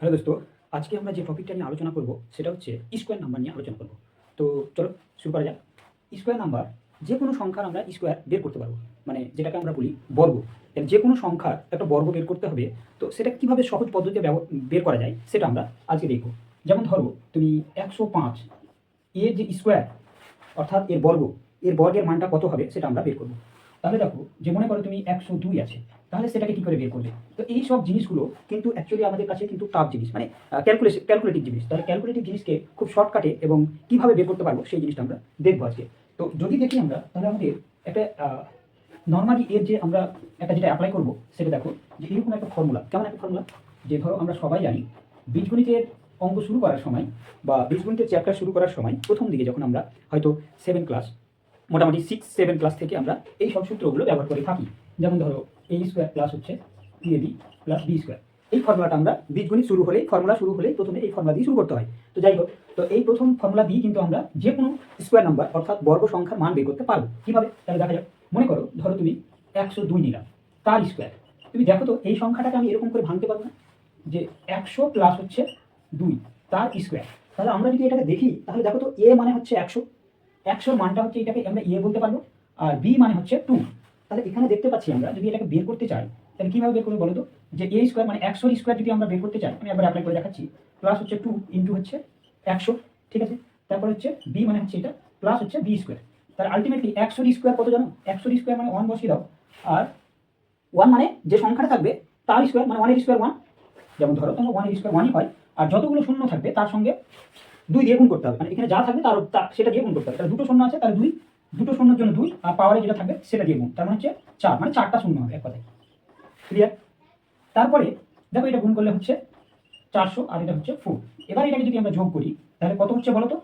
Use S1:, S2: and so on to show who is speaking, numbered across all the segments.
S1: Hello দোস্ত, আজকে আমরা যে টপিকটা নিয়ে আলোচনা করব, সেটা হচ্ছে স্কোয়ার নাম্বার নিয়ে আলোচনা করব। তো চলো, শুরু করা যাক। স্কোয়ার নাম্বার যে কোনো সংখ্যার আমরা স্কোয়ার বের করতে পারব। মানে যেটাকে আমরা বলি বর্গ। যে কোনো সংখ্যার একটা বর্গ বের করতে হবে, তো সেটা কীভাবে সহজ পদ্ধতিতে বের করা যায়, সেটা আমরা আজকে দেখব। যেমন ধরো, তুমি একশো পাঁচ এর যে স্কোয়ার অর্থাৎ এর বর্গ, এর বর্গের মানটা কত হবে, সেটা আমরা বের করব। তাহলে দেখো, যে মনে করো তুমি একশো দুই আছে তাহলে সেটাকে কি করে বের করবে তো এই সব জিনিসগুলো কিন্তু অ্যাকচুয়ালি আমাদের কাছে কিন্তু টাফ জিনিস মানে ক্যালকুলেশন ক্যালকুলেটিভ জিনিস। তাহলে ক্যালকুলেটিভ জিনিসকে খুব শর্টকাটে এবং কীভাবে বের করতে পারব সেই জিনিসটা আমরা দেখব আজকে। তো যদি দেখি আমরা, তাহলে আমাদের একটা নর্মালি এর যে আমরা একটা যেটা অ্যাপ্লাই করব, সেটা দেখো, যে এরকম একটা ফর্মুলা কেমন একটা ফর্মুলা যে ধরো আমরা সবাই জানি, বীজগণিতের অঙ্ক শুরু করার সময় বা বীজগণিতের চ্যাপ্টার শুরু করার সময় প্রথম দিকে যখন আমরা হয়তো সেভেন ক্লাস মোটামুটি সিক্স সেভেন ক্লাস থেকে আমরা এই সব সূত্রগুলো ব্যবহার করে থাকি। যেমন ধরো এ স্কোয়ার প্লাস হচ্ছে A B plus B square এই ফর্মুলাটা আমরা বীজগণিত শুরু হলেই ফর্মুলা শুরু হলেই প্রথমে এই ফর্মুলা দিয়ে শুরু করতে হয়। তো যাই হোক, তো এই প্রথম ফর্মুলা দিয়ে কিন্তু আমরা যে কোনো স্কোয়ার নাম্বার অর্থাৎ বর্গ সংখ্যার মান বের করতে পারব। কীভাবে? তাহলে দেখা যাক। মনে করো, ধরো তুমি একশো দুই নিলাম, তার স্কোয়ার তুমি দেখো তো, এই সংখ্যাটাকে আমি এরকম করে ভাঙতে পারব না? যে একশো প্লাস হচ্ছে দুই, তার স্কোয়ার তাহলে আমরা যদি এটাকে দেখি, তাহলে দেখো তো এ মানে হচ্ছে একশো। একশোর মানটা হচ্ছে এটাকে আমরা এ বলতে পারব, আর বি মানে হচ্ছে টু তাহলে এখানে দেখতে পাচ্ছি আমরা, যদি এটাকে বের করতে চাই, তাহলে কীভাবে বের করব বলো তো? যে এ স্কোয়ার মানে একশোর স্কোয়ার যদি আমরা বের করতে চাই, আমি একবার অ্যাপ্লাই করে দেখাচ্ছি। প্লাস হচ্ছে টু ইন্টু হচ্ছে একশো, ঠিক আছে? তারপর হচ্ছে বি মানে হচ্ছে এটা প্লাস হচ্ছে বি স্কোয়ার তার আলটিমেটলি একশোর স্কোয়ার কত জানো? একশোর স্কোয়ার মানে ওয়ান বসিয়ে দাও। আর ওয়ান মানে যে সংখ্যাটা থাকবে, তার স্কোয়ার মানে ওয়ানের স্কোয়ার ওয়ান যেমন ধরো তোমার ওয়ানের স্কোয়ার ওয়ানই হয়, আর যতগুলো শূন্য থাকবে, তার সঙ্গে দুই দিয়ে গুণ করতে হবে। মানে এখানে যা থাকবে, তার সেটা দিয়ে গুণ করতে হবে। তাহলে দুটো শূন্য আছে, তাহলে দুই দুটো শূন্যর জন্য দুই আর পাওয়ারে যেটা থাকবে সেটা দিয়ে গুণ। তার মানে হচ্ছে চার মানে চারটা শূন্য হবে এক কথায়। ক্লিয়ার তারপরে দেখো এটা গুণ করলে হচ্ছে চারশো আর এটা হচ্ছে ফোর এবার এটাকে যদি আমরা যোগ করি, তাহলে কত হচ্ছে বলো তো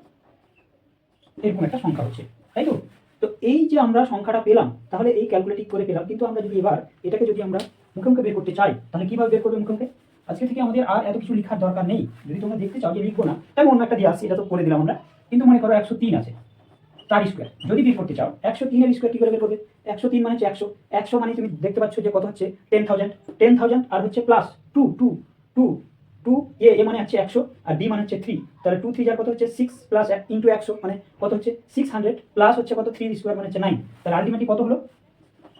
S1: এরকম একটা সংখ্যা হচ্ছে, তাই তো? তো এই যে আমরা সংখ্যাটা পেলাম, তাহলে এই ক্যালকুলেটিভ করে পেলাম, কিন্তু আমরা যদি এবার এটাকে যদি আমরা মুখে মুখে বের করতে চাই, তাহলে কীভাবে বের করবে মুখে মুখে আজকে থেকে আমাদের আর এত কিছু লেখার দরকার নেই। যদি তোমরা দেখতে চাও যে লিখব না তাই অন্য একটা দিয়ে আসছি, এটা তো করে দিলাম আমরা। কিন্তু মনে করো একশো তিন আছে। তার স্কোয়ার যদি বের করতে চাও, একশো তিনের স্কোয়ার কী করে বের করবে? একশো তিন মানে হচ্ছে একশো। একশো মানে তুমি দেখতে পাচ্ছ যে কত হচ্ছে? টেন থাউজেন্ড টেন থাউজেন্ড আর হচ্ছে plus two two two two A A মানে হচ্ছে একশো আর বি মানে হচ্ছে থ্রি তাহলে টু থ্রি যার কত হচ্ছে? সিক্স প্লাস ইন্টু একশো মানে কত হচ্ছে? সিক্স হান্ড্রেড প্লাস হচ্ছে কত? থ্রি স্কোয়ার মানে হচ্ছে নাইন তাহলে আলটিমেটলি কত হলো?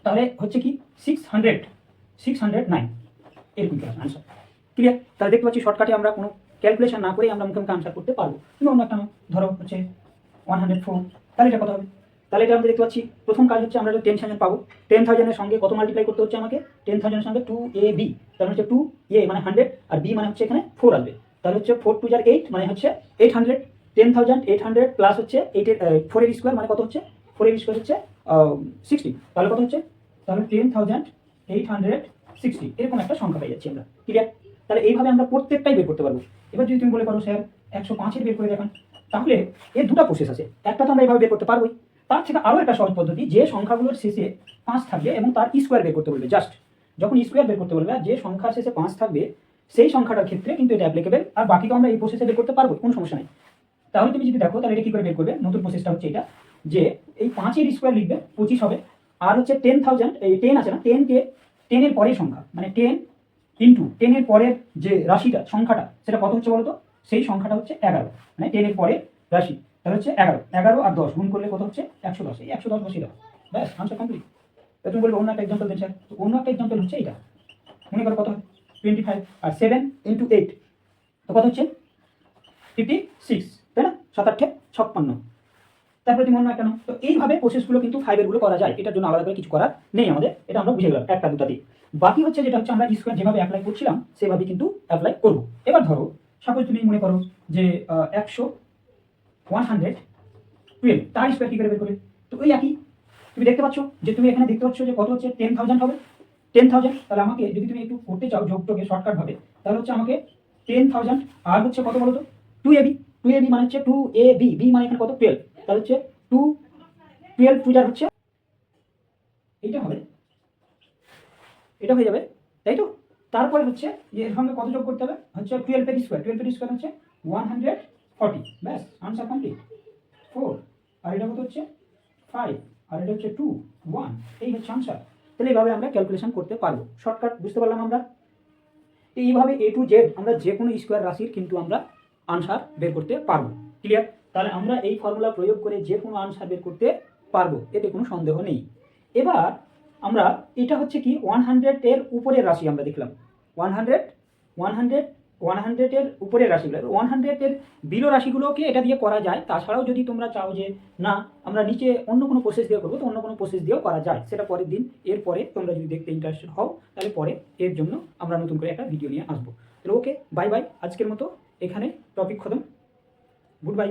S1: তাহলে হচ্ছে কি? Six hundred six hundred nine এরকম ক্লাস আনসার ক্লিয়ার তাহলে দেখতে পাচ্ছি শর্টকাটে আমরা কোনো ক্যালকুলেশন না করে আমরা মুখে মুখে আনসার করতে পারব। তুমি অন্য একটা ধরো হচ্ছে ওয়ান হান্ড্রেড ফোর তাহলে এটা কত হবে? তাহলে এটা আমরা দেখতে পাচ্ছি, প্রথম কাজ হচ্ছে আমরা টেন থাউজেন্ড পাবো। টেন থাউজেন্ডের সঙ্গে কত মাল্টিপ্লাই করতে হচ্ছে আমাকে? টেন থাউজেন্ডের সঙ্গে টু এ বি তার হচ্ছে টু এ মানে হান্ড্রেড আর বি মানে হচ্ছে এখানে ফোর আসবে। তাহলে হচ্ছে ফোর টু যার এইট মানে হচ্ছে eight hundred ten thousand eight hundred plus হচ্ছে এইটের ফোরের স্কোয়ার মানে কত হচ্ছে? ফোরের স্কোয়ার হচ্ছে সিক্সটি তাহলে কত হচ্ছে? তাহলে ten thousand eight hundred sixty এরকম একটা সংখ্যা পেয়ে যাচ্ছি আমরা। ক্লিয়ার তাহলে এইভাবে আমরা প্রত্যেকটাই বের করতে পারব। এবার যদি তুমি বলে পারো, স্যার, একশো পাঁচের বের করে দেখান। তাহলে এর দুটো প্রসেস আছে। একটা তো আমরা এইভাবে বের করতে পারবোই। তার থেকে আরও একটা সহজ পদ্ধতি, যে সংখ্যাগুলোর শেষে পাঁচ থাকবে এবং তার স্কোয়ার বের করতে বলবে। জাস্ট যখন স্কোয়ার বের করতে বলবে, আর যে সংখ্যার শেষে পাঁচ থাকবে, সেই সংখ্যাটার ক্ষেত্রে কিন্তু এটা অ্যাপ্লিকেবল আর বাকিকে আমরা এই প্রসেসে বের করতে পারব, কোনো সমস্যা নেই। তাহলে তুমি যদি দেখো, তাহলে এটা কী করে বের করবে? নতুন প্রসেসটা হচ্ছে এটা, যে এই পাঁচের স্কোয়ার লিখবে, পঁচিশ হবে। আর হচ্ছে টেন থাউজেন্ড এই টেন আছে না টেনকে টেনের পরের সংখ্যা মানে টেন ইন্টু টেনের পরের যে রাশিটা, সংখ্যাটা, সেটা কত হচ্ছে বলতো? সেই সংখ্যাটা হচ্ছে এগারো মানে টেনের পরে রাশি, তাহলে হচ্ছে এগারো এগারো আর দশ গুণ করলে কত হচ্ছে? একশো দশ, এই একশো দশ বসিয়ে দাও। ব্যাস আনসার কমপ্লিট তুমি বলবে অন্য একটা এক্সাম্পল দিচ্ছে তো অন্য একটা এক্সাম্পল হচ্ছে এটা মনে করো কত টোয়েন্টি ফাইভ আর সেভেন ইন্টু এইট তো কত হচ্ছে? ফিফটি সিক্স তাই না? সাত আটে ছাপ্পান্ন। তারপরে তুমি অন্য একটা নাও। তো এইভাবে প্রসেসগুলো কিন্তু ফাইবারগুলো করা যায়। এটার জন্য আলাদা করে কিছু করার নেই আমাদের। এটা আমরা বুঝে গেলাম। একটা, দুটা দিয়ে। বাকি হচ্ছে যেটা হচ্ছে আমরা স্কোয়ার যেভাবে অ্যাপ্লাই করছিলাম সেভাবে কিন্তু অ্যাপ্লাই করব। এবার ধরো সাপোজ তুমি মনে করো যে একশো ওয়ান হান্ড্রেড টুয়েলভ তার স্কোয়ার কী করে বের করবে তো ওই একই। তুমি দেখতে পাচ্ছ যে তুমি এখানে দেখতে পাচ্ছ যে কত হচ্ছে? টেন থাউজেন্ড হবে। টেন থাউজেন্ড তাহলে আমাকে যদি তুমি একটু করতে চাও যোগটোকে শর্টকাট ভাবে, তাহলে হচ্ছে আমাকে টেন থাউজেন্ড আর হচ্ছে কত বলো তো? Two A B two A B মানে হচ্ছে টু এ বি বি মানে এখানে কত? টুয়েলভ তাহলে হচ্ছে টু টুয়েলভ টু যার হচ্ছে, এইটা হবে। এটা হয়ে যাবে, তাই তো? তারপরে হচ্ছে এর সঙ্গে কত যোগ করতে হবে? হচ্ছে টুয়েলভ টুয়েলভের স্কোয়ার টুয়েলভ টুয়েলভের স্কোয়ার হচ্ছে ওয়ান হান্ড্রেড ফর্টি ব্যাস আনসার কমপ্লিট ফোর আর এটা কত হচ্ছে? ফাইভ আর এটা হচ্ছে টু ওয়ান এই হচ্ছে আনসার তাহলে এইভাবে আমরা ক্যালকুলেশন করতে পারব। শর্টকাট বুঝতে পারলাম আমরা? এইভাবে এ টু জেড আমরা যে কোনো স্কোয়ার রাশির কিন্তু আমরা আনসার বের করতে পারব। ক্লিয়ার তাহলে আমরা এই ফর্মুলা প্রয়োগ করে যে কোনো আনসার বের করতে পারব। এতে কোনো সন্দেহ নেই। এবার আমরা এটা হচ্ছে কি ওয়ান হান্ড্রেডের উপরের রাশি আমরা দেখলাম। One hundred one hundred one হান্ড্রেডের উপরের রাশিগুলো। ওয়ান হান্ড্রেডের বিলো রাশিগুলোকে এটা দিয়ে করা যায়। তাছাড়াও যদি তোমরা চাও যে না, আমরা নিচে অন্য কোনো প্রসেস দিয়ে করব, তো অন্য কোনো প্রসেস দিয়েও করা যায়। সেটা পরের দিন। এরপরে তোমরা যদি দেখতে ইন্টারেস্টেড হও, তাহলে পরে এর জন্য আমরা নতুন করে একটা ভিডিও নিয়ে আসব। তাহলে ওকে বাই বাই আজকের মতো এখানে টপিক খতম। Good bye